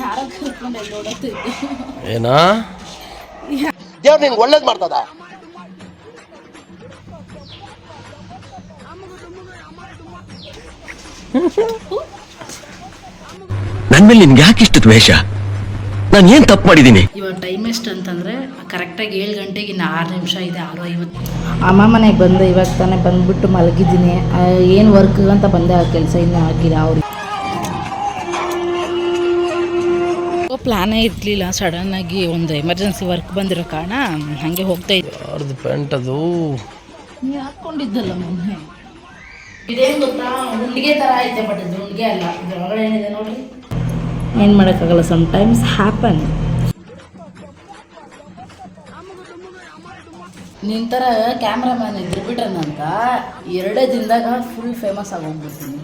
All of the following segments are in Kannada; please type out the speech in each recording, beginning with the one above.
ಯಾರೋ ಕರ್ಕೊಂಡು ನೋಡತ್ತಿದ್ದು ಏನಾ? ದೇವ್ರು ನಿನ್ಗೆ ಒಳ್ಳೇದು ಮಾಡ್ತದ? ನನ್ ಮೇಲೆ ನಿನ್ಗೆ ಯಾಕಿಷ್ಟು ದ್ವೇಷ? ನಾನು ಏನ್ ತಪ್ಪು ಮಾಡಿದೀನಿ ಇವಾಗ ಟೈಮ್ ಎಷ್ಟು ಅಂತಂದರೆ ಕರೆಕ್ಟಾಗಿ ಏಳು ಗಂಟೆಗೆ ಇನ್ನು ಆರು ನಿಮಿಷ ಇದೆ ಆರು ಐವತ್ತು ಅಮ್ಮ ಮನೆಗೆ ಬಂದೆ ಇವಾಗ ತಾನೇ ಬಂದ್ಬಿಟ್ಟು ಮಲಗಿದ್ದೀನಿ. ಏನು ವರ್ಕ್ ಅಂತ ಬಂದೆ ಆ ಕೆಲಸ ಇನ್ನೂ ಆಗಿಲ್ಲ ಅವ್ರಿಗೆ. ಪ್ಲ್ಯಾನೇ ಇರಲಿಲ್ಲ. ಸಡನ್ನಾಗಿ ಒಂದು ಎಮರ್ಜೆನ್ಸಿ ವರ್ಕ್ ಬಂದಿರೋ ಕಾರಣ ಹಾಗೆ ಹೋಗ್ತಾ ಇದ್ದೆ. ಪ್ಯಾಂಟ್ ಅದು? ನೀವು ಹಾಕ್ಕೊಂಡಿದ್ದಲ್ಲ ಮೊನ್ನೆ. ಇದೇನು ಗೊತ್ತಾ? ಹುಂಡಿಗೆ ಥರ ಐತೆ ಬಟ್ ಇದು ಹುಂಡಿಗೆ ಅಲ್ಲ. ಇದ್ರೊಳಗಡೆ ಏನಿದೆ ನೋಡಿ ಏನು ಮಾಡೋಕ್ಕಾಗಲ್ಲ ಸಮ್ ಟೈಮ್ಸ್ ಹ್ಯಾಪನ್ ನಿನ್ನ ಥರ ಕ್ಯಾಮ್ರಾಮ್ಯಾನ್ ಇದ್ರು ಬಿಟ್ರನಂತ ಎರಡೇ ದಿನದಾಗ ಫುಲ್ ಫೇಮಸ್ ಆಗೋಗ್ಬಿಡ್ತೀನಿ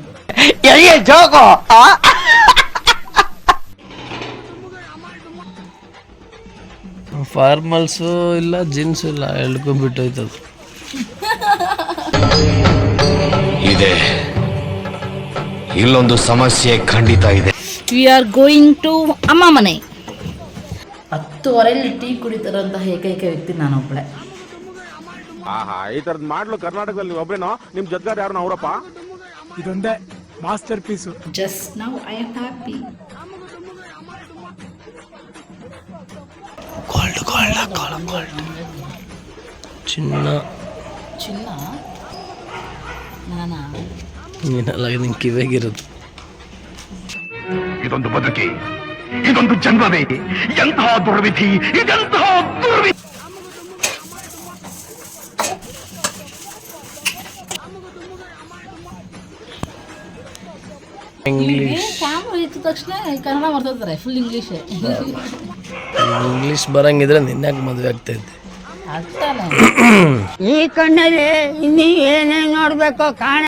ಫಾರ್ಮಲ್ಸು ಇಲ್ಲ ಜೀನ್ಸ್ ಇಲ್ಲ ಎಳ್ಕೊಂಡ್ಬಿಟ್ಟೋಯ್ತದು ಇದೆ. ಇಲ್ಲೊಂದು ಸಮಸ್ಯೆ ಖಂಡಿತ ಇದೆ. ವಿ ಆರ್ ಗೋಯಿಂಗ್ ಟು ಅಮ್ಮ ಮನೆ. ಹತ್ತುವರೆಯಲ್ಲಿ ಟೀ ಕುಡಿತಾರಂತ ಏಕೈಕ ವ್ಯಕ್ತಿ ನಾನೊಬ್ಬಳೆ ಆಹಾ ಈ ತರದ್ ಮಾಡ್ಲು ಕರ್ನಾಟಕದಲ್ಲಿ ಒಬ್ಬರೇನೋ ನಿಮ್ಮ ನಿಮ್ ಜೊತೆಗಾರ ಯಾರು ಅವರಪ್ಪ? ಇದೊಂದೇ master piece just now I am happy gold gold gold gold ಚಿನ್ನ. ಚಿನ್ನ? ನಾನಾ? ನಿನ್ನ ನಿನ್ ಕಿವಿಯಾಗಿರೋದು. ಇದೊಂದು ಬದುಕಿ ಇದೊಂದು ಜನ್ಮವೇ ಎಂತಹ ದುರ್ವಿಧಿ ಇದೆಂತಹ ದುರ್ವಿಧಿ. ಇಂಗ್ಲೀಷ್ ಕ್ಯಾಮ್ರಾ ಇದ್ದ ತಕ್ಷಣ ಕನ್ನಡ ಫುಲ್ ಇಂಗ್ಲೀಷೇ ಇಂಗ್ಲೀಷ್ ಬರಂಗಿದ್ರೆ ನಿನ್ನಾಗ ಮದುವೆ ಆಗ್ತಾ ಇದ್ದೆ ಈ ಕಣ್ಣಲ್ಲಿ ಇನ್ನೀ ಏನೇನು ನೋಡ್ಬೇಕು ಕಾಣ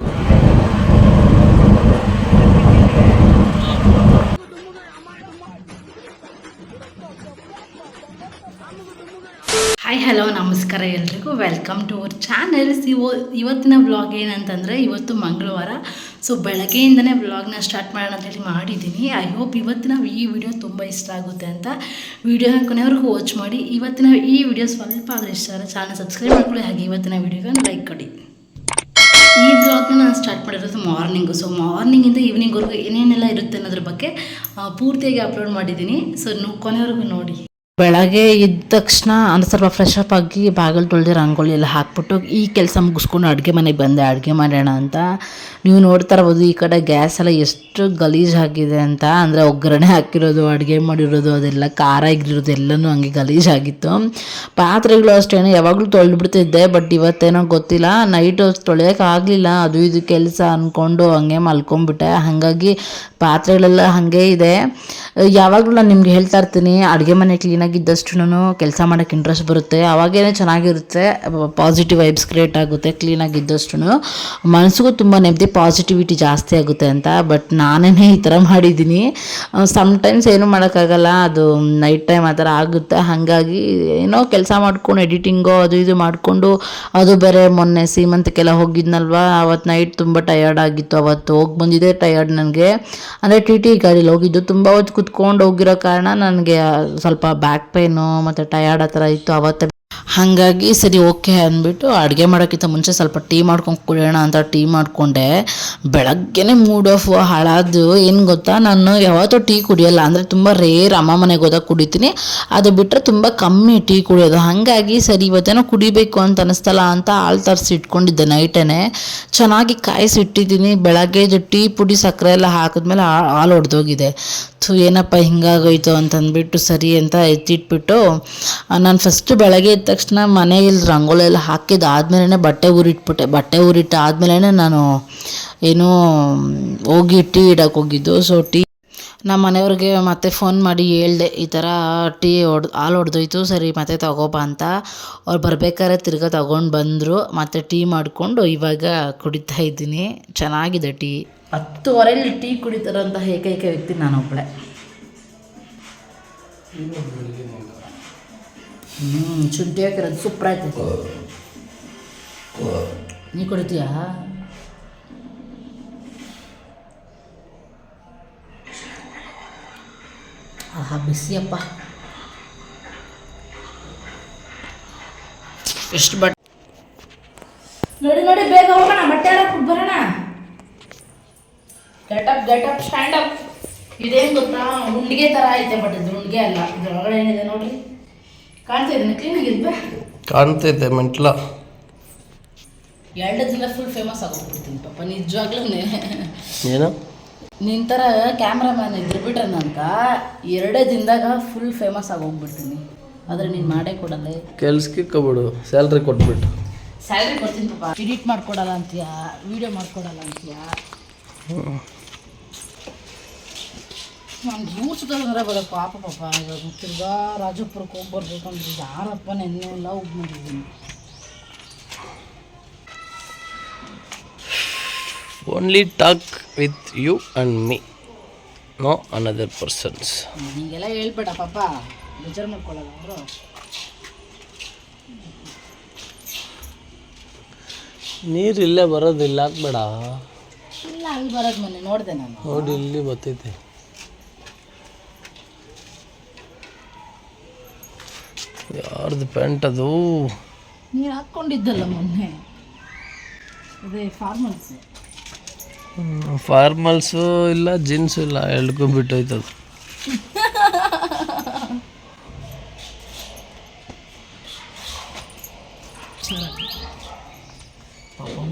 ಹಾಯ್ ಹಲೋ ನಮಸ್ಕಾರ ಎಲ್ರಿಗೂ. ವೆಲ್ಕಮ್ ಟು ಅವರ್ ಚಾನೆಲ್ಸ್ ಇವ ಇವತ್ತಿನ ಬ್ಲಾಗ್ ಏನಂತಂದರೆ ಇವತ್ತು ಮಂಗಳವಾರ ಸೊ ಬೆಳಗ್ಗೆಯಿಂದನೇ ವ್ಲಾಗ್ನ ಸ್ಟಾರ್ಟ್ ಮಾಡೋಣ ಅಂತೇಳಿ ಮಾಡಿದ್ದೀನಿ. ಐ ಹೋಪ್ ಇವತ್ತಿನ ಈ ವಿಡಿಯೋ ತುಂಬ ಇಷ್ಟ ಆಗುತ್ತೆ ಅಂತ ವೀಡಿಯೋ ಕೊನೆವರೆಗೂ ವಾಚ್ ಮಾಡಿ. ಇವತ್ತಿನ ಈ ವಿಡಿಯೋ ಸ್ವಲ್ಪ ಆದರೆ ಇಷ್ಟ ಆದರೆ ಚಾನಲ್ ಸಬ್ಸ್ಕ್ರೈಬ್ ಮಾಡ್ಕೊಳ್ಳಿ. ಹಾಗೆ ಇವತ್ತಿನ ವಿಡಿಯೋಗೆ ಲೈಕ್ ಕೊಡಿ. ಈ ಬ್ಲಾಗ್ನ ನಾನು ಸ್ಟಾರ್ಟ್ ಮಾಡಿರೋದು ಮಾರ್ನಿಂಗು ಸೊ ಮಾರ್ನಿಂಗಿಂದ ಈವ್ನಿಂಗ್ವರೆಗೂ ಏನೇನೆಲ್ಲ ಇರುತ್ತೆ ಅನ್ನೋದ್ರ ಬಗ್ಗೆ ಪೂರ್ತಿಯಾಗಿ ಅಪ್ಲೋಡ್ ಮಾಡಿದ್ದೀನಿ. ಸೊ ನೀವು ಕೊನೆವರೆಗೂ ನೋಡಿ. ಬೆಳಗ್ಗೆ ಎದ್ದ ತಕ್ಷಣ ಅಂದ್ರೆ ಸ್ವಲ್ಪ ಫ್ರೆಶ್ ಅಪ್ ಆಗಿ ಬಾಗಿಲು ತೊಳೆದು ರಂಗೋಲಿ ಎಲ್ಲ ಹಾಕ್ಬಿಟ್ಟು ಈ ಕೆಲಸ ಮುಗಿಸ್ಕೊಂಡು ಅಡುಗೆ ಮನೆಗೆ ಬಂದೆ. ಅಡುಗೆ ಮಾಡೋಣ ಅಂತ. ನೀವು ನೋಡ್ತಾ ಇರ್ಬೋದು ಈ ಕಡೆ ಗ್ಯಾಸ್ ಎಲ್ಲ ಎಷ್ಟು ಗಲೀಜಾಗಿದೆ ಅಂತ. ಅಂದರೆ ಒಗ್ಗರಣೆ ಹಾಕಿರೋದು, ಅಡುಗೆ ಮಾಡಿರೋದು, ಅದೆಲ್ಲ ಖಾರ ಆಗಿರೋದು ಎಲ್ಲನೂ ಹಂಗೆ ಗಲೀಜಾಗಿತ್ತು ಪಾತ್ರೆಗಳು ಅಷ್ಟೇನೋ ಯಾವಾಗಲೂ ತೊಳೆದ್ಬಿಡ್ತಿದ್ದೆ ಬಟ್ ಇವತ್ತೇನೋ ಗೊತ್ತಿಲ್ಲ. ನೈಟ್ ತೊಳೆಯೋಕ್ಕಾಗಲಿಲ್ಲ ಅದು ಇದು ಕೆಲಸ ಅಂದ್ಕೊಂಡು ಹಂಗೆ ಮಲ್ಕೊಂಡ್ಬಿಟ್ಟೆ. ಹಾಗಾಗಿ ಪಾತ್ರೆಗಳೆಲ್ಲ ಹಾಗೆ ಇದೆ. ಯಾವಾಗಲೂ ನಾನು ನಿಮ್ಗೆ ಹೇಳ್ತಾ ಇರ್ತೀನಿ, ಅಡುಗೆ ಮನೆ ಕ್ಲೀನಾಗಿದ್ದಷ್ಟು ಕೆಲಸ ಮಾಡೋಕ್ಕೆ ಇಂಟ್ರೆಸ್ಟ್ ಬರುತ್ತೆ. ಅವಾಗೇನೆ ಚೆನ್ನಾಗಿರುತ್ತೆ. ಪಾಸಿಟಿವ್ ವೈಬ್ಸ್ ಕ್ರಿಯೇಟ್ ಆಗುತ್ತೆ ಕ್ಲೀನಾಗಿದ್ದಷ್ಟು ಮನಸ್ಸಿಗೂ ತುಂಬ ನೆಮ್ಮದಿ ಪಾಸಿಟಿವಿಟಿ ಜಾಸ್ತಿ ಆಗುತ್ತೆ ಅಂತ. ಬಟ್ ನಾನೇ ಈ ಥರ ಮಾಡಿದ್ದೀನಿ. ಸಮ್ಟೈಮ್ಸ್ ಏನೂ ಮಾಡೋಕ್ಕಾಗಲ್ಲ. ಅದು ನೈಟ್ ಟೈಮ್ ಆ ಥರ ಆಗುತ್ತೆ. ಹಾಗಾಗಿ ಏನೋ ಕೆಲಸ ಮಾಡ್ಕೊಂಡು ಎಡಿಟಿಂಗು ಅದು ಇದು ಮಾಡಿಕೊಂಡು, ಅದು ಬೇರೆ ಮೊನ್ನೆ ಸೀಮಂತಕ್ಕೆಲ್ಲ ಹೋಗಿದ್ನಲ್ವಾ? ಅವತ್ತು ನೈಟ್ ತುಂಬ ಟಯರ್ಡ್ ಆಗಿತ್ತು. ಅವತ್ತು ಹೋಗಿ ಬಂದಿದ್ದೆ ಟಯರ್ಡ್ ನನಗೆ. ಅಂದರೆ ಟಿ ಟಿ ಗಾಡೀಲಿ ಹೋಗಿದ್ದು. ತುಂಬ ಹೊತ್ತು ಕುತ್ಕೊಂಡು ಹೋಗಿರೋ ಕಾರಣ ನನಗೆ ಸ್ವಲ್ಪ ಬ್ಯಾಕ್ ಪೇನು ಮತ್ತು ಟಯರ್ಡ್ ಆ ಥರ ಇತ್ತು ಅವತ್ತೇ. ಹಾಗಾಗಿ ಸರಿ ಓಕೆ ಅಂದ್ಬಿಟ್ಟು ಅಡುಗೆ ಮಾಡೋಕ್ಕಿಂತ ಮುಂಚೆ ಸ್ವಲ್ಪ ಟೀ ಮಾಡ್ಕೊಂಡು ಕುಡಿಯೋಣ ಅಂತ ಟೀ ಮಾಡಿಕೊಂಡೆ. ಬೆಳಗ್ಗೆನೆ ಮೂಡ್ ಆಫ್ ಹಾಳಾದ್ದು ಏನು ಗೊತ್ತಾ? ನಾನು ಯಾವತ್ತೂ ಟೀ ಕುಡಿಯೋಲ್ಲ. ಅಂದರೆ ತುಂಬ ರೇರ್ ಅಮ್ಮ ಮನೆಗೆ ಹೋದಾಗ ಕುಡಿತೀನಿ. ಅದು ಬಿಟ್ಟರೆ ತುಂಬ ಕಮ್ಮಿ ಟೀ ಕುಡಿಯೋದು. ಹಾಗಾಗಿ ಸರಿ, ಇವತ್ತೇನೋ ಕುಡಿಬೇಕು ಅಂತ ಅನಿಸ್ತಲ್ಲ ಅಂತ ಹಾಲು ತರಿಸಿ ಇಟ್ಕೊಂಡಿದ್ದೆ ನೈಟೇನೆ ಚೆನ್ನಾಗಿ ಕಾಯಿಸಿ ಇಟ್ಟಿದ್ದೀನಿ. ಬೆಳಗ್ಗೆ ಟೀ ಪುಡಿ ಸಕ್ಕರೆ ಎಲ್ಲ ಹಾಕಿದ್ಮೇಲೆ ಹಾಲು ಹೊಡೆದೋಗಿದೆ ಥು ಏನಪ್ಪ ಹಿಂಗಾಗೋಯ್ತು ಅಂತಂದ್ಬಿಟ್ಟು ಸರಿ ಅಂತ ಎತ್ತಿಟ್ಬಿಟ್ಟು ನಾನು ಫಸ್ಟ್ ಬೆಳಗ್ಗೆ ಎದ್ದ ತಕ್ಷಣ ಮನೆಯಲ್ಲಿ ರಂಗೋಲಿ ಎಲ್ಲ ಹಾಕಿದ್ದಾದ್ಮೇಲೆ ಬಟ್ಟೆ ಊರಿಟ್ಬಿಟ್ಟೆ. ಬಟ್ಟೆ ಊರಿಟ್ಟು ಆದಮೇಲೆ ನಾನು ಏನೋ ಹೋಗಿ ಟೀ ಇಡಕ್ಕೆ ಹೋಗಿದ್ದು. ಸೊ ಟೀ ನಮ್ಮ ಮನೆಯವ್ರಿಗೆ ಮತ್ತೆ ಫೋನ್ ಮಾಡಿ ಹೇಳ್ದೆ, ಈ ಥರ ಟೀ ಹೊಡ್ ಹಾಲು ಹೊಡೆದೋಯ್ತು, ಸರಿ ಮತ್ತೆ ತಗೋಬಾ ಅಂತ. ಅವ್ರು ಬರ್ಬೇಕಾದ್ರೆ ತಿರ್ಗಾ ತಗೊಂಡು ಬಂದರು, ಮತ್ತೆ ಟೀ ಮಾಡಿಕೊಂಡು ಇವಾಗ ಕುಡಿತಾ ಇದ್ದೀನಿ. ಚೆನ್ನಾಗಿದೆ ಟೀ. ಹತ್ತುವರೆಯಲ್ಲಿ ಟೀ ಕುಡಿತಾರಂತಹ ಏಕೈಕ ವ್ಯಕ್ತಿ ನಾನೊಬ್ಬಳೆ ಹ್ಞೂ ಶುದ್ಧಿ ಹಾಕಿರೋದು ಸೂಪರ್ ಆಯ್ತು. ನೀ ಕುಡಿತೀಯಾ? ಆಹಾ ಬಿಸಿಯಪ್ಪ ಎಷ್ಟು ಬಟ್ ನೋಡಿ ನೋಡಿ ಬೇಗ ಹೋಗೋಣ ಬಟ್ಟೆ ಹಾಕಿ ಬರೋಣ. ಗಟಪ್ ಗಟಪ್ ಸ್ಟ್ಯಾಂಡ್ ಅಪ್ ಇದೇನು ಗೊತ್ತಾ? ಉಂಡಿಗೆ ಥರ ಐತೆ ಬಟ್ ಇದು ಉಂಡಿಗೆ ಅಲ್ಲ. ಇದ್ರೊಳಗಡೆ ಏನಿದೆ ನೋಡ್ರಿ? ಕಾಣ್ತಾ ಕ್ಲೀನಾಗಿ ಕ್ಲೀನಾಗಿದ್ಬಾ ಕಾಣ್ತೈತೆ ಮೆಂಟ್ಲ. ಎರಡು ದಿನ ಫುಲ್ ಫೇಮಸ್ ಆಗೋಗ್ಬಿಡ್ತೀನಿ ಪಾಪ. ನಿಜವಾಗ್ಲೂ ಏನು? ನಿನ್ನ ಥರ ಕ್ಯಾಮ್ರಾಮ್ಯಾನ್ ಇದ್ರು ಬಿಟ್ರೆ ನಂತ ಎರಡೇ ದಿನದಾಗ ಫುಲ್ ಫೇಮಸ್ ಆಗಿ ಹೋಗ್ಬಿಡ್ತೀನಿ ಆದರೆ ನೀನು ಮಾಡೇ ಕೊಡಲ್ಲ ಕೆಲ್ಸಕ್ಕೆ ಕಬಿಡು ಸ್ಯಾಲ್ರಿ ಕೊಟ್ಬಿಟ್ಟು. ಸ್ಯಾಲ್ರಿ ಕೊಡ್ತೀನಿ ಪಾಪ ಎಡಿಟ್ ಮಾಡ್ಕೊಡಲ್ಲ ಅಂತೀಯ? ವಿಡಿಯೋ ಮಾಡ್ಕೊಡಲ್ಲ ಅಂತೀಯ? ನಾನು ಯೂಸ್ಗಳಂದ್ರೆ ಬರೋ ಪಾಪ ಪಾಪ ಇವಾಗ ತಿರ್ಗಾ ರಾಜಪುರಕ್ಕೆ ಹೋಗಿ ಬರ್ಬೇಕಂದ್ರೆ ಯಾರಪ್ಪ ನೆನ್ನೆ ಎಲ್ಲ ಹೋಗಿ ಮಾಡಿದ್ದೀನಿ only talk with you and me no another persons ಹೀಗೆಲ್ಲ ಹೇಳ್ಬೇಡ ಪಾಪ. ಬೇಜಾರು ಮಾಡ್ಕೊಳ್ಳಲ್ಲ ಅವರು. ನೀರು ಇಲ್ಲೇ ಬರೋದಿಲ್ಲ ಹಾಕ್ಬೇಡ ಇಲ್ಲ ಅಲ್ಲಿ ಬರೋದು ಮೊನ್ನೆ ನೋಡಿದೆ ನಾನು. ನೋಡಿ ಇಲ್ಲಿ ಬರ್ತೈತೆ ಯಾರ್ದು ಪ್ಯಾಂಟ್ ಅದು? ನೀರು ಹಾಕ್ಕೊಂಡಿದ್ದಲ್ಲ ಮೊನ್ನೆ. ಅದೇ ಫಾರ್ಮಲ್ಸ್ ಫಾರ್ಮಲ್ಸು ಇಲ್ಲ ಜೀನ್ಸು ಇಲ್ಲ ಎರಡಕ್ಕೂ ಬಿಟ್ಟೋಯ್ತದೆ.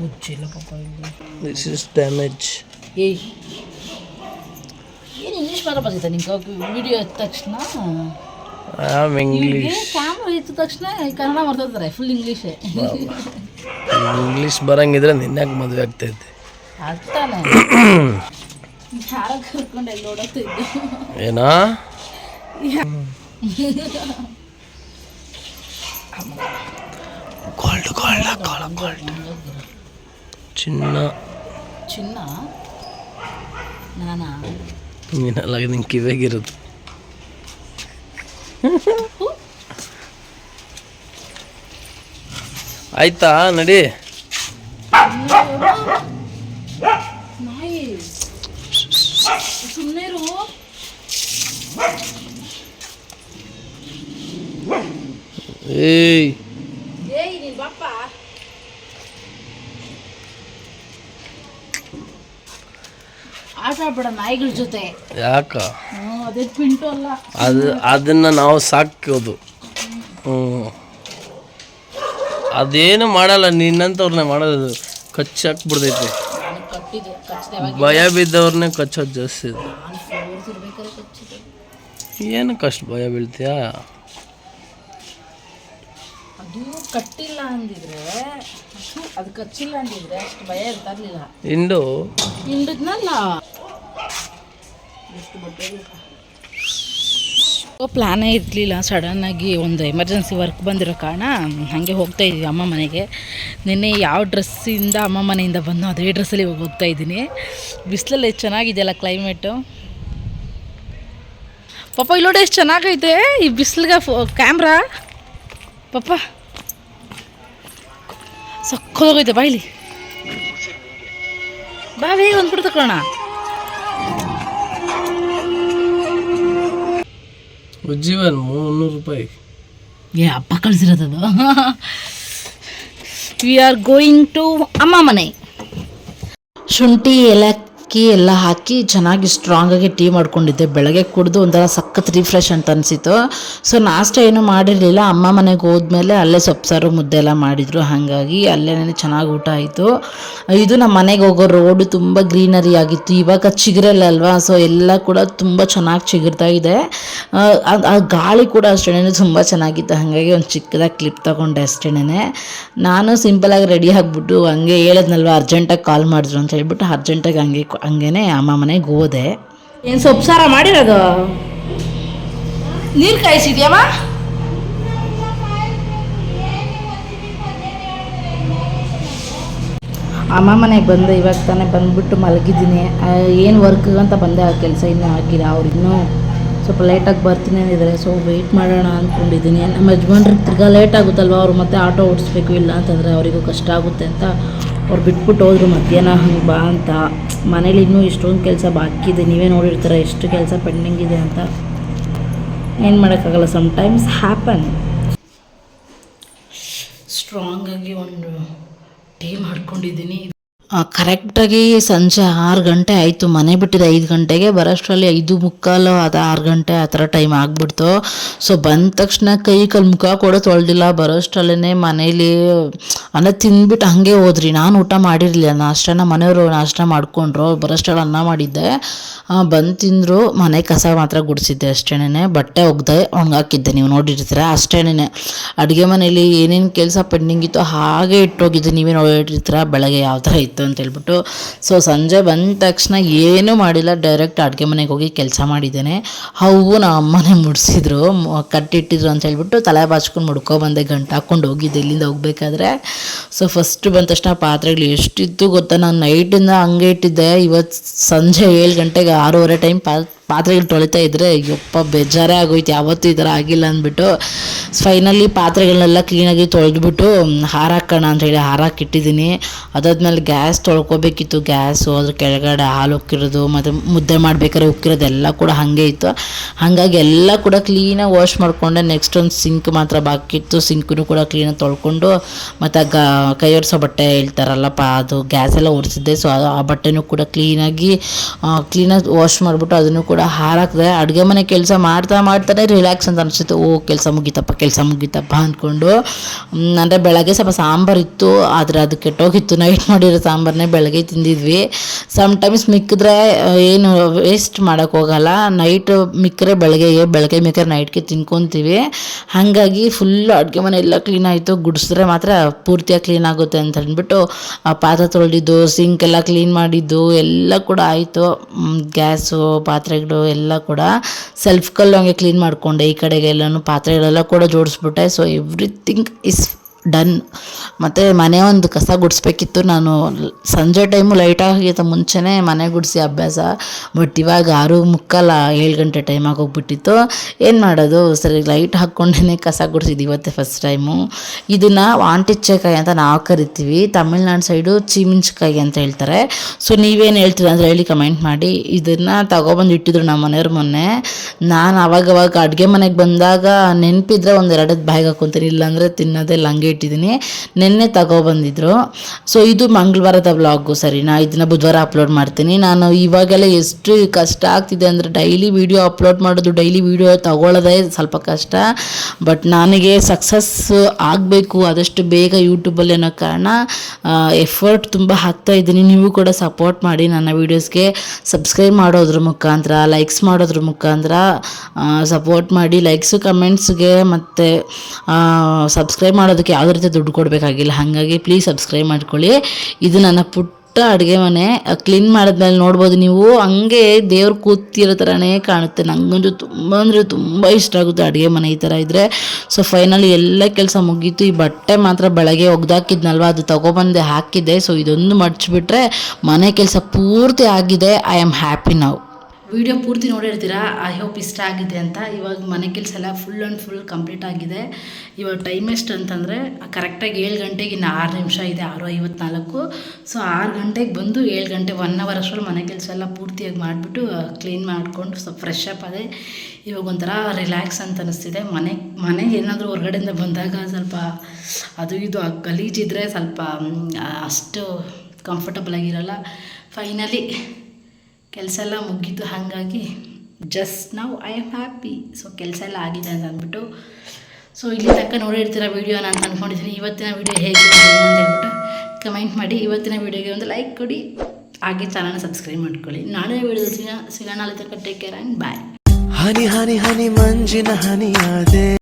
ಮುಚ್ಚಿಲ್ಲ ಪಾಪ ದಿಸ್ ಇಸ್ ಡ್ಯಾಮೇಜ್ ಏಯ್. ಏನು ಇಂಗ್ಲೀಷ್ ಮಾತ್ರ ಬರ್ತಿದ್ದೆ ನಿಂಗೆ? ವಿಡಿಯೋ ಎದ್ದ ತಕ್ಷಣ? ಇಂಗ್ಲೀಷ್ ಕ್ಯಾಮ್ರಾ ಎದ್ದ ತಕ್ಷಣ ಕನ್ನಡ ಮಾಡ್ತಿರ್ತಾರೆ ಫುಲ್ ಇಂಗ್ಲೀಷೇ ಇಂಗ್ಲೀಷ್ ಬರಂಗಿದ್ರೆ ನಿನ್ಯಾಕೆ ಮದುವೆ ಆಗ್ತೈತೆ. ಅರ್ಥನೇ ಯಾರ ಕರ್ಕೊಂಡು ಇದ್ದು ಏನಾ? ಗೋಲ್ಡ್ ಗೋಲ್ಡ್ ಕಾಲ ಗೋಲ್ಡ್ ಚಿನ್ನ. ಚಿನ್ನ? ನಾನಾ? ನೀನಲ್ಲ ನಿಂಗೆ ಕಿವಿಯಾಗಿರೋದು. ಆಯ್ತಾ ನಡಿ. ಸುಮ್ಮನೆ ಇರು ಏಯ್. ಏಯ್ ನೀನ್ ಬಾಪ್ಪ. ಆಟ ಆಡ್ಬೇಡ ನಾಯಿಗಳ ಜೊತೆ. ಯಾಕ? ಹ್ಞೂ ಅದೇ ಪಿಂಟು ಅಲ್ಲ. ಅದು ಅದನ್ನು ನಾವು ಸಾಕೋದು ಹ್ಞೂ ಅದೇನು ಮಾಡಲ್ಲ ನಿನ್ನಂತವ್ರನ್ನ ಮಾಡೋದು ಕಚ್ಚಿ ಹಾಕ್ಬಿಡ್ತೈತೆ ಕಟ್ಟಿದೆ ಕಚ್ಚಿದೆ ಭಯ ಬಿದ್ದವ್ರನ್ನೇ ಕಚ್ಚೋದು ಜಾಸ್ತಿ ಏನು ಕಷ್ಟ ಇರ್ಬೇಕಾದ್ರೆ ಕಚ್ಚಿದೆ ಏನಕ್ಕೆ ಅಷ್ಟು ಭಯ ಬೀಳ್ತೀಯಾ? ಅದು ಕಟ್ಟಿಲ್ಲ ಅಂದಿದ್ರೆ ಥು, ಅದು ಕಚ್ಚಿಲ್ಲ ಅಂದಿದ್ರೆ ಅಷ್ಟು ಭಯ ಇರ್ತಾರಲಿಲ್ಲ ಇಂಡು? ಹಿಂಡಿದ್ನಲ್ಲ ಎಷ್ಟು ಬಟ್ಟೆ ಪ್ಲ್ಯಾನೇ ಇರಲಿಲ್ಲ. ಸಡನ್ನಾಗಿ ಒಂದು ಎಮರ್ಜೆನ್ಸಿ ವರ್ಕ್ ಬಂದಿರೋ ಕಾರಣ ಹಾಗೆ ಹೋಗ್ತಾ ಇದ್ದೀವಿ ಅಮ್ಮ ಮನೆಗೆ. ನಿನ್ನೆ ಯಾವ ಡ್ರೆಸ್ಸಿಂದ ಅಮ್ಮ ಮನೆಯಿಂದ ಬಂದು ಅದೇ ಡ್ರೆಸ್ಸಲ್ಲಿ ಹೋಗ್ತಾ ಇದ್ದೀನಿ. ಬಿಸಿಲಲ್ಲಿ ಎಷ್ಟು ಚೆನ್ನಾಗಿದೆಯಲ್ಲ ಕ್ಲೈಮೇಟು ಪಾಪ ನೋಡಿ ಎಷ್ಟು ಚೆನ್ನಾಗೈತೆ. ಈ ಬಿಸಿಲಿಗೆ ಫೋ ಕ್ಯಾಮ್ರಾ ಪಾಪ ಸಕ್ಕೋಗೈತೆ ಬಾಯ್ಲಿ ಬಾ ಬೇಗ ಒಂದು ಬಿಡ್ತು ತಗೊಳ್ಳೋಣ ಉಜ್ಜೀವನ್ ಮುನ್ನೂರು ರೂಪಾಯಿ. ಏ ಅಪ್ಪ ಕಳಿಸಿರೋದದು ವಿ ಆರ್ ಗೋಯಿಂಗ್ ಟು ಅಮ್ಮ ಮನೆ ಶುಂಠಿ ಏಲಕ್ಕಿ ಎಲ್ಲ ಹಾಕಿ ಚೆನ್ನಾಗಿ ಸ್ಟ್ರಾಂಗಾಗಿ ಟೀ ಮಾಡ್ಕೊಂಡಿದ್ದೆ. ಬೆಳಗ್ಗೆ ಕುಡಿದು ಒಂಥರ ಸಖತ್ ರಿಫ್ರೆಶ್ ಅಂತ ಅನಿಸಿತು ಸೊ ನಾಷ್ಟ ಏನು ಮಾಡಿರಲಿಲ್ಲ. ಅಮ್ಮ ಮನೆಗೆ ಹೋದ್ಮೇಲೆ ಅಲ್ಲೇ ಸೊಪ್ಪು ಸಾರು ಮುದ್ದೆ ಎಲ್ಲ ಮಾಡಿದರು. ಹಾಗಾಗಿ ಅಲ್ಲೇ ಚೆನ್ನಾಗಿ ಊಟ ಆಯಿತು. ಇದು ನಮ್ಮ ಮನೆಗೆ ಹೋಗೋ ರೋಡು ತುಂಬ ಗ್ರೀನರಿ ಆಗಿತ್ತು. ಇವಾಗ ಚಿಗುರಲ್ಲ ಅಲ್ವಾ? ಸೊ ಎಲ್ಲ ಕೂಡ ತುಂಬ ಚೆನ್ನಾಗಿ ಚಿಗುರ್ತಾ ಇದೆ. ಆ, ಗಾಳಿ ಕೂಡ ಅಷ್ಟೇ ತುಂಬ ಚೆನ್ನಾಗಿತ್ತು. ಹಾಗಾಗಿ ಒಂದು ಚಿಕ್ಕದಾಗಿ ಕ್ಲಿಪ್ ತಗೊಂಡೆ ಅಷ್ಟೇ ನಾನು ಸಿಂಪಲಾಗಿ ರೆಡಿ ಆಗಿಬಿಟ್ಟು ಹಂಗೆ ಹೇಳಿದ್ನಲ್ವ ಅರ್ಜೆಂಟಾಗಿ ಕಾಲ್ ಮಾಡಿದ್ರು ಅಂತ ಹೇಳ್ಬಿಟ್ಟು ಅರ್ಜೆಂಟಾಗಿ ಹಂಗೆ ಹಂಗೇನೆ ಅಮ್ಮ ಮನೆಗೆ ಹೋದೆ. ಏನು ಸೊಪ್ಪು ಸಾರ ಮಾಡಿರೋದು? ನೀರು ಕಾಯಿಸಿದ್ಯಮ್ಮ ಅಮ್ಮ ಮನೆಗೆ ಬಂದೆ ಇವಾಗ ತಾನೇ ಬಂದ್ಬಿಟ್ಟು ಮಲಗಿದ್ದೀನಿ. ಏನು ವರ್ಕ್ ಅಂತ ಬಂದೆ ಆ ಕೆಲಸ ಇನ್ನೂ ಆಗಿಲ್ಲ ಅವ್ರು ಇನ್ನೂ ಸ್ವಲ್ಪ ಲೇಟಾಗಿ ಬರ್ತೀನಿ ಅಂದಿದ್ದಾರೆ ಸೊ ವೆಯ್ಟ್ ಮಾಡೋಣ ಅಂದ್ಕೊಂಡಿದ್ದೀನಿ ನಮ್ಮ ಯಜಮಾನ್ರಿಗೆ ತಿರ್ಗಾ ಲೇಟ್ ಆಗುತ್ತಲ್ವ? ಅವ್ರು ಮತ್ತೆ ಆಟೋ ಓಡಿಸ್ಬೇಕು ಇಲ್ಲ ಅಂತಂದರೆ ಅವರಿಗೂ ಕಷ್ಟ ಆಗುತ್ತೆ ಅಂತ ಅವ್ರು ಬಿಟ್ಬಿಟ್ಟು ಹೋದ್ರು ಮಧ್ಯಾಹ್ನ ಹಂಗೆ ಬಾ ಅಂತ. ಮನೇಲಿ ಇನ್ನೂ ಇಷ್ಟೊಂದು ಕೆಲಸ ಬಾಕಿ ಇದೆ. ನೀವೇ ನೋಡಿರ್ತಾರೆ ಎಷ್ಟು ಕೆಲಸ ಪೆಂಡಿಂಗ್ ಇದೆ ಅಂತ. ಏನು ಮಾಡೋಕ್ಕಾಗಲ್ಲ. ಸಮ್ಟೈಮ್ಸ್ ಹ್ಯಾಪನ್ ಸ್ಟ್ರಾಂಗಾಗಿ ಒಂದು ಟೀಮ್ ಮಾಡ್ಕೊಂಡಿದ್ದೀನಿ ಕರೆಕ್ಟಾಗಿ ಸಂಜೆ ಆರು ಗಂಟೆ ಆಯಿತು. ಮನೆ ಬಿಟ್ಟಿದ್ದು ಐದು ಗಂಟೆಗೆ ಬರೋಷ್ಟರಲ್ಲಿ ಐದು ಮುಕ್ಕಾಲು ಅದು ಆರು ಗಂಟೆ ಆ ಥರ ಟೈಮ್ ಆಗಿಬಿಡ್ತು. ಸೊ ಬಂದ ತಕ್ಷಣ ಕೈ ಕಾಲು ಮುಖ ಕೂಡ ತೊಳೆದಿಲ್ಲ. ಬರೋಷ್ಟರಲ್ಲೇ ಮನೇಲಿ, ಅನ್ನ ತಿಂದ್ಬಿಟ್ಟು ಹಾಗೆ ಹೋದ್ರಿ. ನಾನು ಊಟ ಮಾಡಿರಲಿಲ್ಲ. ನಾಷ್ಟನ ಮನೆಯವರು ನಾಷ್ಟ ಮಾಡಿಕೊಂಡ್ರು. ಬರೋಷ್ಟರಲ್ಲಿ ಅನ್ನ ಮಾಡಿದ್ದೆ. ಬಂದು ತಿಂದರು. ಮನೆ ಕಸ ಮಾತ್ರ ಗುಡಿಸಿದ್ದೆ ಅಷ್ಟೇನೆ ಬಟ್ಟೆ ಒಗ್ದೆ ಹಾಕಿದ್ದೆ. ನೀವು ನೋಡಿರ್ತೀರ ಅಷ್ಟೇನೆ ಅಡುಗೆ ಮನೇಲಿ ಏನೇನು ಕೆಲಸ ಪೆಂಡಿಂಗ್ ಇತ್ತು ಹಾಗೆ ಇಟ್ಟೋಗಿದ್ದೆ ನೀವೇ ನೋಡಿರ್ತೀರ. ಬೆಳಗ್ಗೆ ಯಾವ ಥರ ಇತ್ತು. ಅಂತ ಹೇಳ್ಬಿಟ್ಟು. ಸೊ ಸಂಜೆ ಬಂದ ತಕ್ಷಣ ಏನೂ ಮಾಡಿಲ್ಲ. ಡೈರೆಕ್ಟ್ ಅಡುಗೆ ಮನೆಗೆ ಹೋಗಿ ಕೆಲಸ ಮಾಡಿದ್ದೇನೆ. ಅವು ನಮ್ಮ ಅಮ್ಮನೇ ಮುಡಿಸಿದ್ರು. ಕಟ್ಟಿಟ್ಟಿದ್ರು ಅಂತ ಹೇಳ್ಬಿಟ್ಟು ತಲೆ ಬಾಚ್ಕೊಂಡು ಮುಡ್ಕೊಬಂದೆ ಗಂಟು ಹಾಕ್ಕೊಂಡು ಹೋಗಿದ್ದೆ ಇಲ್ಲಿಂದ ಹೋಗ್ಬೇಕಾದ್ರೆ. ಸೊ ಫಸ್ಟ್ ಬಂದ ತಕ್ಷಣ ಪಾತ್ರೆಗಳು ಎಷ್ಟಿತ್ತು ಗೊತ್ತಾ? ನಾನು ನೈಟಿಂದ ಹಂಗೆ ಇಟ್ಟಿದ್ದೆ. ಇವತ್ತು ಸಂಜೆ ಏಳು ಗಂಟೆಗೆ ಆರೂವರೆ ಟೈಮ್ ಪಾ ಪಾತ್ರೆಗಳು ತೊಳಿತಾ ಇದ್ದರೆ ಯಪ್ಪ ಬೇಜಾರೇ ಆಗೋಯ್ತು, ಯಾವತ್ತೂ ಈ ಥರ ಆಗಿಲ್ಲ ಅಂದ್ಬಿಟ್ಟು ಫೈನಲಿ ಪಾತ್ರೆಗಳನ್ನೆಲ್ಲ ಕ್ಲೀನಾಗಿ ತೊಳೆದ್ಬಿಟ್ಟು ಹೇಳಿ ಹಾರಾಕಿಟ್ಟಿದ್ದೀನಿ ಅದಾದ್ಮೇಲೆ ಗ್ಯಾಸ್ ತೊಳ್ಕೊಬೇಕಿತ್ತು ಗ್ಯಾಸು ಅದ್ರ ಕೆಳಗಡೆ ಹಾಲು ಉಕ್ಕಿರೋದು, ಮತ್ತು ಮುದ್ದೆ ಮಾಡ್ಬೇಕಾದ್ರೆ ಉಕ್ಕಿರೋದು ಎಲ್ಲ ಕೂಡ ಹಾಗೆ ಇತ್ತು. ಹಾಗಾಗಿ ಎಲ್ಲ ಕೂಡ ಕ್ಲೀನಾಗಿ ವಾಶ್ ಮಾಡಿಕೊಂಡೆ. ನೆಕ್ಸ್ಟ್ ಒಂದು ಸಿಂಕ್ ಮಾತ್ರ ಬಾಕಿ ಇತ್ತು. ಸಿಂಕನ್ನು ಕೂಡ ಕ್ಲೀನಾಗಿ ತೊಳ್ಕೊಂಡು, ಮತ್ತು ಗ ಕೈ ಒರೆಸೋ ಬಟ್ಟೆ ಹೇಳ್ತಾರಲ್ಲಪ್ಪ, ಅದು ಗ್ಯಾಸೆಲ್ಲ ಒರೆಸಿದ್ದೆ. ಸೊ ಆ ಬಟ್ಟೆನೂ ಕೂಡ ಕ್ಲೀನಾಗಿ ಕ್ಲೀನಾಗಿ ವಾಶ್ ಮಾಡಿಬಿಟ್ಟು ಅದನ್ನು ಕೂಡ ಹಾರಾಕಿದೆ, ಅಡುಗೆ ಮನೆ ಕೆಲಸ ಮಾಡ್ತಾ ಮಾಡ್ತಾನೆ ರಿಲ್ಯಾಕ್ಸ್ ಅಂತ ಅನಿಸುತ್ತೆ. ಓ, ಕೆಲಸ ಮುಗಿತಪ್ಪ, ಕೆಲಸ ಮುಗೀತಪ್ಪ ಅಂದ್ಕೊಂಡು ಅಂದರೆ ಬೆಳಗ್ಗೆ ಸ್ವಲ್ಪ ಸಾಂಬಾರು ಇತ್ತು, ಆದರೆ ಅದು ಕೆಟ್ಟೋಗಿತ್ತು. ನೈಟ್ ಮಾಡಿರೋ ಸಾಂಬಾರನ್ನೇ ಬೆಳಗ್ಗೆ ತಿಂದಿದ್ವಿ. ಸಮ್ಟೈಮ್ಸ್ ಮಿಕ್ಕಿದ್ರೆ ಏನು ವೇಸ್ಟ್ ಮಾಡೋಕ್ಕೆ ಹೋಗಲ್ಲ. ನೈಟ್ ಮಿಕ್ಕರೆ ಬೆಳಗ್ಗೆ ಬೆಳಗ್ಗೆ ಮಿಕ್ಕರೆ ನೈಟ್ಗೆ ತಿನ್ಕೊತೀವಿ. ಹಾಗಾಗಿ ಫುಲ್ ಅಡುಗೆ ಮನೆ ಎಲ್ಲ ಕ್ಲೀನ್ ಆಯಿತು. ಗುಡಿಸಿದ್ರೆ ಮಾತ್ರ ಪೂರ್ತಿಯಾಗಿ ಕ್ಲೀನ್ ಆಗುತ್ತೆ ಅಂತ ಅಂದ್ಬಿಟ್ಟು ಪಾತ್ರೆ ತೊಳೆದಿದ್ದು ಸಿಂಕ್ ಎಲ್ಲ ಕ್ಲೀನ್ ಮಾಡಿದ್ದು, ಎಲ್ಲ ಕೂಡ ಆಯಿತು. ಗ್ಯಾಸು ಪಾತ್ರೆಗಳು ಎಲ್ಲ ಕೂಡ ಸೆಲ್ಫ್ ಕಲ್ಲು ಹಂಗೆ ಕ್ಲೀನ್ ಮಾಡಿಕೊಂಡೆ. ಈ ಕಡೆಗೆ ಎಲ್ಲನೂ ಪಾತ್ರೆಗಳೆಲ್ಲ ಕೂಡ ಜೋಡಿಸ್ಬಿಟ್ಟೆ. So everything is done. ಮತ್ತು ಮನೆ ಒಂದು ಕಸ ಗುಡಿಸ್ಬೇಕಿತ್ತು. ನಾನು ಸಂಜೆ ಟೈಮು ಲೈಟಾಗಿತ್ತ ಮುಂಚೆನೇ ಮನೆ ಗುಡಿಸಿ ಅಭ್ಯಾಸ. ಬಟ್ ಇವಾಗ ಆರು ಮುಕ್ಕಲ್ಲ ಏಳು ಗಂಟೆ ಟೈಮ್ ಆಗೋಗ್ಬಿಟ್ಟಿತ್ತು ಏನು ಮಾಡೋದು? ಸರಿ ಲೈಟ್ ಹಾಕ್ಕೊಂಡೇ ಕಸ ಗುಡಿಸಿದ್ದು ಇವತ್ತೇ ಫಸ್ಟ್ ಟೈಮು ಇದನ್ನು ವಾಂಟಿಚ್ಚೆಕಾಯಿ ಅಂತ ನಾವು ಕರಿತೀವಿ. ತಮಿಳ್ನಾಡು ಸೈಡು ಚೀಮಿಂಚಕಾಯಿ ಅಂತ ಹೇಳ್ತಾರೆ. ಸೊ ನೀವೇನು ಹೇಳ್ತೀರ ಅಂದ್ರೆ ಹೇಳಿ ಕಮೆಂಟ್ ಮಾಡಿ. ಇದನ್ನು ತಗೊಬಂದು ಇಟ್ಟಿದ್ರು ನಮ್ಮ ಮನೆಯವ್ರ ಮೊನ್ನೆ. ನಾನು ಅವಾಗವಾಗ ಅಡುಗೆ ಮನೆಗೆ ಬಂದಾಗ ನೆನಪಿದ್ರೆ ಒಂದು ಎರಡದ್ದು ಬಾಯಿಗೆ ಹಾಕ್ಕೊತೀನಿ ಇಲ್ಲಾಂದರೆ ತಿನ್ನೋದೇ ಹಂಗೆ ಇಟ್ಟಿದ್ದೀನಿ. ನಿನ್ನೆ ತಗೊಬಂದಿದ್ರು ಸೊ ಇದು ಮಂಗಳವಾರದ ವ್ಲಾಗು ಸರಿನಾ? ಇದನ್ನ ಬುಧವಾರ ಅಪ್ಲೋಡ್ ಮಾಡ್ತೀನಿ. ನಾನು ಇವಾಗೆಲ್ಲ ಎಷ್ಟು ಕಷ್ಟ ಆಗ್ತಿದೆ ಅಂದರೆ ಡೈಲಿ ವೀಡಿಯೋ ಅಪ್ಲೋಡ್ ಮಾಡೋದು ಡೈಲಿ ವೀಡಿಯೋ ತಗೊಳ್ಳೋದೇ ಸ್ವಲ್ಪ ಕಷ್ಟ. ಬಟ್ ನನಗೆ ಸಕ್ಸಸ್ ಆಗಬೇಕು ಆದಷ್ಟು ಬೇಗ ಯೂಟ್ಯೂಬಲ್ಲಿ ಅನ್ನೋ ಕಾರಣ ಎಫರ್ಟ್ ತುಂಬ ಹಾಕ್ತಾ ಇದ್ದೀನಿ. ನೀವು ಕೂಡ ಸಪೋರ್ಟ್ ಮಾಡಿ ನನ್ನ ವೀಡಿಯೋಸ್ಗೆ ಸಬ್ಸ್ಕ್ರೈಬ್ ಮಾಡೋದ್ರ ಮುಖಾಂತರ ಲೈಕ್ಸ್ ಮಾಡೋದ್ರ ಮುಖಾಂತರ ಸಪೋರ್ಟ್ ಮಾಡಿ ಲೈಕ್ಸು ಕಮೆಂಟ್ಸ್ಗೆ ಮತ್ತು ಸಬ್ಸ್ಕ್ರೈಬ್ ಮಾಡೋದಕ್ಕೆ ಯಾವುದೇ ರೀತಿ ದುಡ್ಡು ಕೊಡಬೇಕಾಗಿಲ್ಲ. ಹಾಗಾಗಿ ಪ್ಲೀಸ್ ಸಬ್ಸ್ಕ್ರೈಬ್ ಮಾಡ್ಕೊಳ್ಳಿ. ಇದು ನನ್ನ ಪುಟ್ಟ ಅಡುಗೆ ಮನೆ. ಕ್ಲೀನ್ ಮಾಡಿದ್ಮೇಲೆ ನೋಡ್ಬೋದು ನೀವು. ಹಂಗೆ ದೇವ್ರು ಕೂತಿರೋ ಥರನೇ ಕಾಣುತ್ತೆ. ನನಗಂತೂ ತುಂಬ ಅಂದರೆ ತುಂಬ ಇಷ್ಟ ಆಗುತ್ತೆ ಅಡುಗೆ ಮನೆ ಈ ಥರ ಇದ್ದರೆ ಸೊ ಫೈನಲಿ ಎಲ್ಲ ಕೆಲಸ ಮುಗೀತು. ಈ ಬಟ್ಟೆ ಮಾತ್ರ ಬೆಳಗ್ಗೆ ಒಗ್ದಾಕಿದ್ನಲ್ವ? ಅದು ತೊಗೊಬಂದೆ ಹಾಕಿದ್ದೆ. ಸೊ ಇದೊಂದು ಮಡ್ಚಿಬಿಟ್ರೆ ಮನೆ ಕೆಲಸ ಪೂರ್ತಿ ಆಗಿದೆ. ಐ ಆಮ್ ಹ್ಯಾಪಿ ನಾವು ವಿಡಿಯೋ ಪೂರ್ತಿ ನೋಡಿರ್ತೀರಾ? ಐ ಹೋಪ್ ಇಷ್ಟ ಆಗಿದೆ ಅಂತ. ಇವಾಗ ಮನೆ ಕೆಲಸ ಎಲ್ಲ ಫುಲ್ ಆ್ಯಂಡ್ ಫುಲ್ ಕಂಪ್ಲೀಟ್ ಆಗಿದೆ. ಇವಾಗ ಟೈಮ್ ಎಷ್ಟು ಅಂತಂದರೆ ಕರೆಕ್ಟಾಗಿ ಏಳು ಗಂಟೆಗೆ ಇನ್ನು ಆರು ನಿಮಿಷ ಇದೆ ಆರು ಐವತ್ನಾಲ್ಕು ಸೊ ಆರು ಗಂಟೆಗೆ ಬಂದು ಏಳು ಗಂಟೆ ಒನ್ ಅವರ್ ಅಷ್ಟರಲ್ಲಿ ಮನೆ ಕೆಲಸ ಎಲ್ಲ ಪೂರ್ತಿಯಾಗಿ ಮಾಡಿಬಿಟ್ಟು ಕ್ಲೀನ್ ಮಾಡಿಕೊಂಡು ಸ್ವಲ್ಪ ಫ್ರೆಶ್ ಅಪ್ ಅದೇ ಇವಾಗ ಒಂಥರ ರಿಲ್ಯಾಕ್ಸ್ ಅಂತ ಅನಿಸ್ತಿದೆ. ಮನೆ ಮನೆಗೆ ಏನಾದರೂ ಹೊರಗಡೆಯಿಂದ ಬಂದಾಗ ಸ್ವಲ್ಪ ಅದು ಇದು ಗಲೀಜಿದ್ರೆ ಸ್ವಲ್ಪ ಅಷ್ಟು ಕಂಫರ್ಟಬಲ್ ಆಗಿರಲ್ಲ. ಫೈನಲಿ ಕೆಲಸ ಎಲ್ಲ ಮುಗೀತು ಹಾಗಾಗಿ ಜಸ್ಟ್ ನಾವು ಐ ಆಮ್ ಹ್ಯಾಪಿ ಸೊ ಕೆಲಸ ಎಲ್ಲ ಆಗಿದೆ ಅಂತ ಅಂದ್ಬಿಟ್ಟು. ಸೊ ಇಲ್ಲಿ ತಕ್ಕ ನೋಡಿರ್ತೀರ ವೀಡಿಯೋನ ಅಂತ ಅಂದ್ಕೊಂಡಿದ್ದೀನಿ ಇವತ್ತಿನ ವೀಡಿಯೋ ಹೇಗೆ ಅಂತ ಹೇಳ್ಬಿಟ್ಟು ಕಮೆಂಟ್ ಮಾಡಿ. ಇವತ್ತಿನ ವೀಡಿಯೋಗೆ ಒಂದು ಲೈಕ್ ಕೊಡಿ. ಹಾಗೆ ಚಾನಲ್ನ ಸಬ್ಸ್ಕ್ರೈಬ್ ಮಾಡ್ಕೊಳ್ಳಿ. ನಾಳೆ ವೀಡಿಯೋ ಸಿಗೋಣ ಸಿಗೋಣ. ಅಲ್ಲಿ ತನಕ ಟೇಕ್ ಕೇರ್ ಆ್ಯಂಡ್ ಬಾಯ್ ಹನಿ ಹನಿ ಹನಿ ಮಂಜಿನ ಹನಿಯಾದೆ.